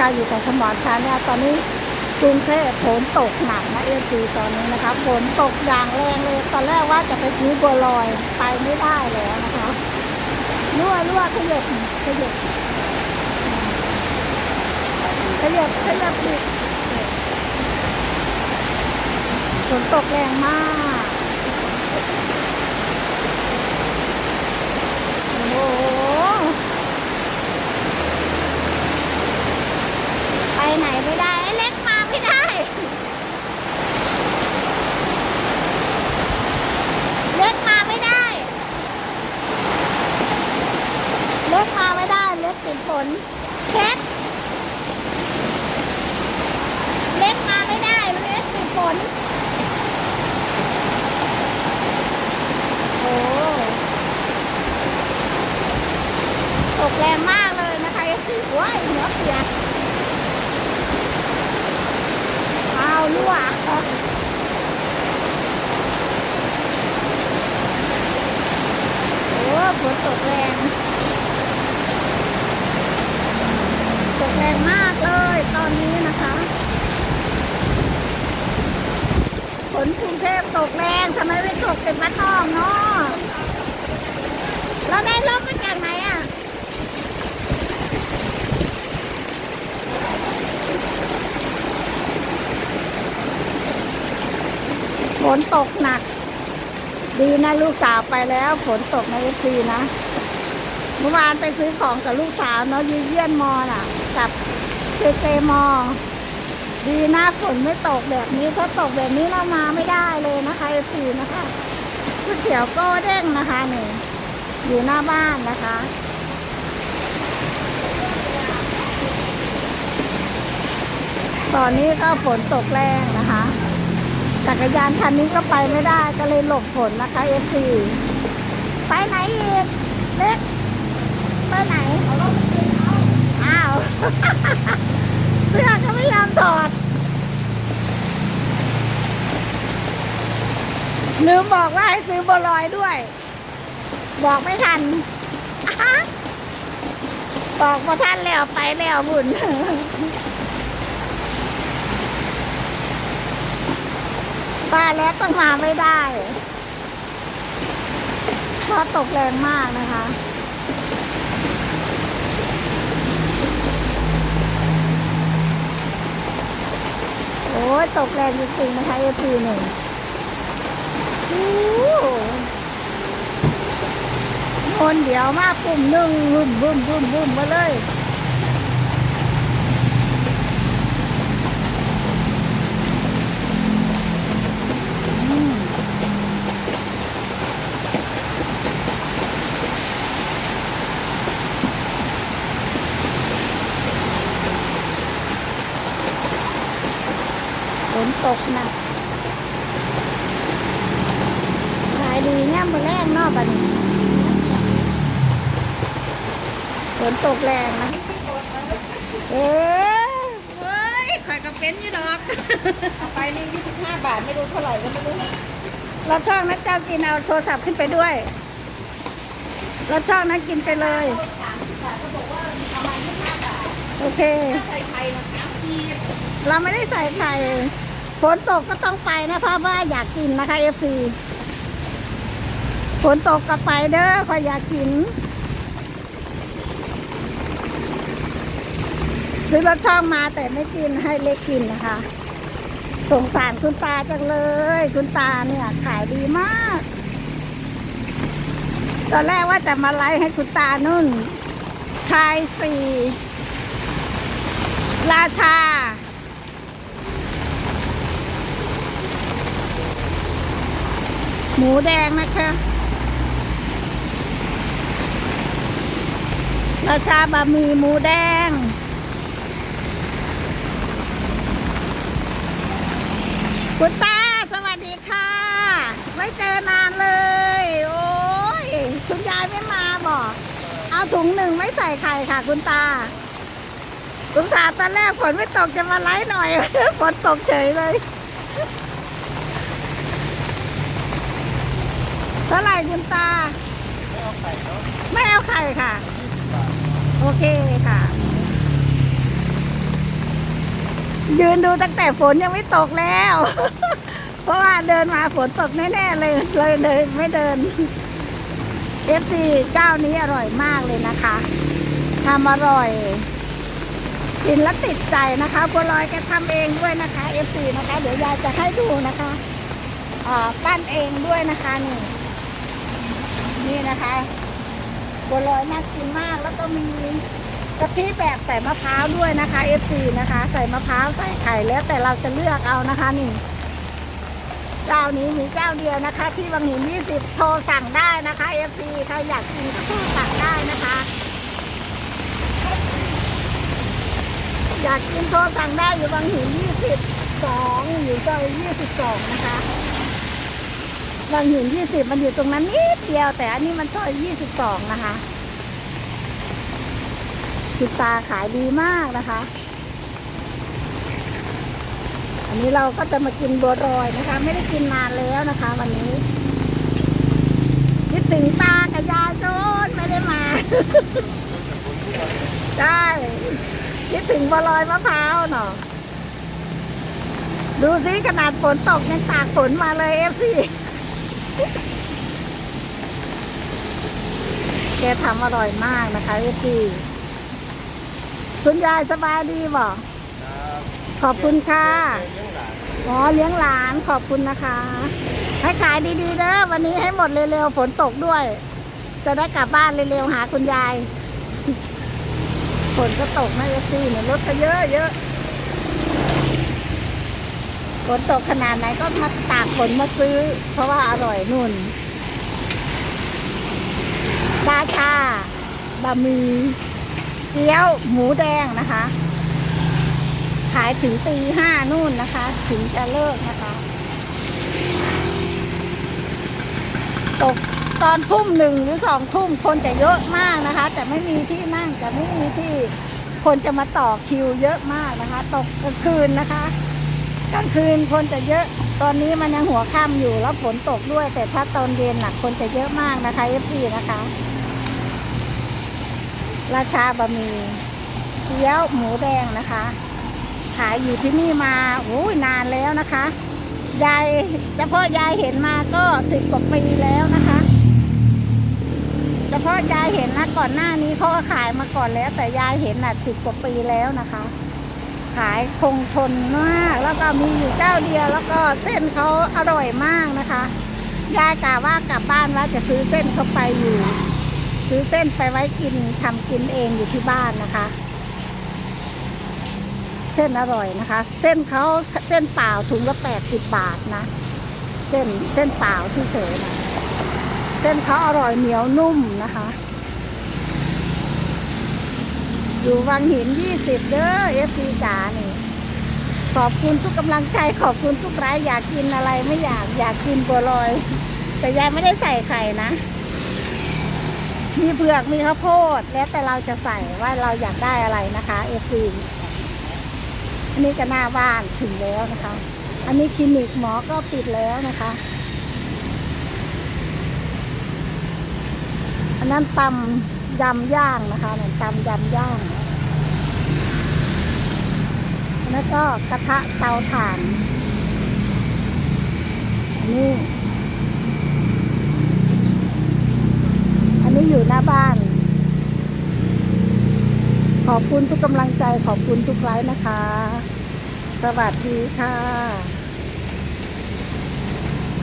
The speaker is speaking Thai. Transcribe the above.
ค่ะอยู่กับสมอนชาเนี่ยตอนนี้กรุงเทพฝนตกหนักนะเอซีตอนนี้นะคะฝนตกอย่างแรงเลย ตอนแรกว่าจะไปซื้อบัวลอยไปไม่ได้แล้วนะคะรั่วรั่วขยับขยับขยับขยับอีกฝนตกแรงมาก โอ้โห ไปไหนไม่ได้ไอ้เล็กมาไม่ได้ เล็กมาไม่ได้ เล็กมาไม่ได้ เล็กติดฝนเช็ดเล็กมาไม่ได้มันเล็กติดฝนโอ้ ตกแรงมากเลยนะคะไอ้สิว้ายหัวเปียกอ้าวรั่วโอ้ ฝนตกแรง ตกแรงมากเลยตอนนี้นะคะฝนกรุงเทพตกแรงทำไมไม่ตกเป็นบ้านนอกเนาะเราได้ร่มมาจากไหนอะฝนตกหนัก ดีนะลูกสาวไปแล้วฝนตกในเอฟซีนะ เมื่อวานไปซื้อของกับลูกสาวเนาะยูเยี่ยนมอน่ะ กับเจเจมอ ดีนะฝนไม่ตกแบบนี้ถ้าตกแบบนี้เรามาไม่ได้เลยนะคะเอฟซีนะคะก๋วยเตี๋ยวก้เด้งนะคะนี่อยู่หน้าบ้านนะคะตอนนี้ก็ฝนตกแรงนะคะ จักรยานคันนี้ก็ไปไม่ได้ก็เลยหลบฝนนะคะเอฟซีไปไหนอีกเล็กไปไหนอ้าว เสื้อก็ไม่ยอมถอดลืมบอกว่าให้ซื้อบัวลอยด้วย บอกไม่ทันอบอกพอทันแล้วไปแล้วบุญ ป้าแล้วต้องมาไม่ได้เพราะตกแรงมากนะคะโอ้ยตกแรงจริงๆนะคะเอพีหนึ่งคนเดียวมากปุ่มหนึ่งบุ้มบุ้มบุ้มบุ้มมาเลย ตกหนักขายดีเนี่ยามมือแรงเนอกบัดนฝนตกแรงนะ เอ๊ะเฮ้ยข่อยก็เป็นอยู่ดอกเอาไปนี่25บาทไม่รู้เท่าไหร่ก็ไม่รู้รถช่องนั้นเจ้ากินเอาโทรศัพท์ขึ้นไปด้วยรถช่องนั้นกินไปเลย โอเคถ้าใส่ไข่นะสามสี่เราไม่ได้ใส่ไข่ ฝนตกก็ต้องไปนะเพราะว่าอยากกินนะคะเอฟซีฝนตกก็ไปเด้อคอยอยากกิน ซื้อรถช่องมาแต่ไม่กินให้เล็กกินนะคะ สงสารคุณตาจังเลย คุณตาเนี่ยขายดีมาก ตอนแรกว่าจะมาไลฟ์ให้คุณตานุ่น ชายสี่ ราชา หมูแดงนะคะ ราชาบะหมี่หมูแดง คุณตาสวัสดีค่ะ ไม่เจอนานเลย โอ้ยคุณยายไม่มาบอก เอาถุงหนึ่งไม่ใส่ไข่ค่ะคุณตาสงสารตอนแรกฝนไม่ตกจะมาไล่หน่อย ฝนตกเฉยเลย เท่าไหร่คุณตา ไม่เอาไข่ค่ะ โอเคค่ะ ยืนดูตั้งแต่ฝนยังไม่ตกแล้ว เพราะว่าเดินมาฝนตกแน่ๆเลยเลยเลยไม่เดิน FC เจ้านี้อร่อยมากเลยนะคะทำอร่อยกินแล้วติดใจนะคะบัวลอยแกทำเองด้วยนะคะ FC นะคะ เดี๋ยวยายจะให้ดูนะคะปั้นเองด้วยนะคะนี่ นี่นะคะบัวลอยน่ากินมากแล้วก็มีกะทิแบบใส่มะพร้าวด้วยนะคะ FC นะคะ ใส่มะพร้าวใส่ไข่แล้วแต่เราจะเลือกเอานะคะนี่เจ้านี้มีเจ้าเดียวนะคะ ที่บางหิน20 โทรสั่งได้นะคะ FC ใครอยากกินก็โทรสั่งได้นะคะ อยากกินโทรสั่งได้อยู่บางหิน22อยู่ซอย22 นะคะ บางหิน20มันอยู่ตรงนั้นนิดเดียว แต่อันนี้มันซอย22นะคะคุณตาขายดีมากนะคะ อันนี้เราก็จะมากินบัวรอยนะคะ ไม่ได้กินนานแล้วนะคะ วันนี้คิดถึงตากับยายโจนไม่ได้มาได้คิดถึงบัวลอยมะพร้าวเนาะดูสิขนาดฝนตกยังตากฝนมาเลยเอฟซี แกทำอร่อยมากนะคะเอฟซีคุณยายสบายดีบ่ขอบคุณค่ะอ๋อเลี้ยงหลานขอบคุณนะคะ ให้ขายดีๆเด้อวันนี้ให้หมดเร็วๆฝนตกด้วย จะได้กลับบ้านเร็วๆหาคุณยาย ฝนก็ตกนะเอฟซีเนี่ยรถก็เยอะเยอะฝ นตกขนาดไหนก็มาตากฝนมาซื้อ เพราะว่าอร่อยนุ่นดาชาบะหมี่เกี๊ยวหมูแดงนะคะ ขายถึงตีห้านู่นนะคะ ถึงจะเลิกนะคะ ตกตอนทุ่มหนึ่งหรือสองทุ่มคนจะเยอะมากนะคะ แต่ไม่มีที่นั่งจะไม่มีที่คนจะมาต่อคิวเยอะมากนะคะ ตกกลางคืนนะคะ กลางคืนคนจะเยอะ ตอนนี้มันยังหัวค่ำอยู่แล้วฝนตกด้วย แต่ถ้าตอนเย็นน่ะคนจะเยอะมากนะคะเอฟซีนะคะ ราชาบะหมี่เกี๊ยวหมูแดงนะคะ ขายอยู่ที่นี่มาโอ้ยนานแล้วนะคะยายเฉพาะยายเห็นมาก็สิบกว่าปีแล้วนะคะเฉพาะยายเห็นนะก่อนหน้านี้เขาขายมาก่อนแล้ว แต่ยายเห็นน่ะสิบกว่าปีแล้วนะคะ ขายคงทนมาก แล้วก็มีอยู่เจ้าเดียว แล้วก็เส้นเขาอร่อยมากนะคะยายกะว่ากลับบ้านว่าจะซื้อเส้นเขาไปอยู่ ซื้อเส้นไปไว้กินทำกินเองอยู่ที่บ้านนะคะ เส้นอร่อยนะคะ เส้นเขาเส้นเปล่าถุงละแปดสิบบาทนะ เส้นเส้นเปล่าเฉยนะเส้นเขาอร่อยเหนียวนุ่มนะคะ อยู่วังหินยี่สิบเด้อเอฟซีจ๋านี่ ขอบคุณทุกกำลังใจขอบคุณทุกไลค์อยากกินอะไรไม่อยากอยากกินบัวลอย แต่ยายไม่ได้ใส่ไข่นะ มีเผือกมีข้าวโพด แล้วแต่เราจะใส่ว่าเราอยากได้อะไรนะคะเอฟซีอันนี้ก็หน้าบ้านถึงแล้วนะคะ อันนี้คลินิกหมอก็ปิดแล้วนะคะอันนั้นตำ ยำย่างนะคะเนั่นตำยำย่างอันนั้นก็กระทะเตาถ่านอันนี้อันนี้อยู่หน้าบ้าน ขอบคุณทุกกำลังใจขอบคุณทุกไลค์นะคะ สวัสดีค่ะ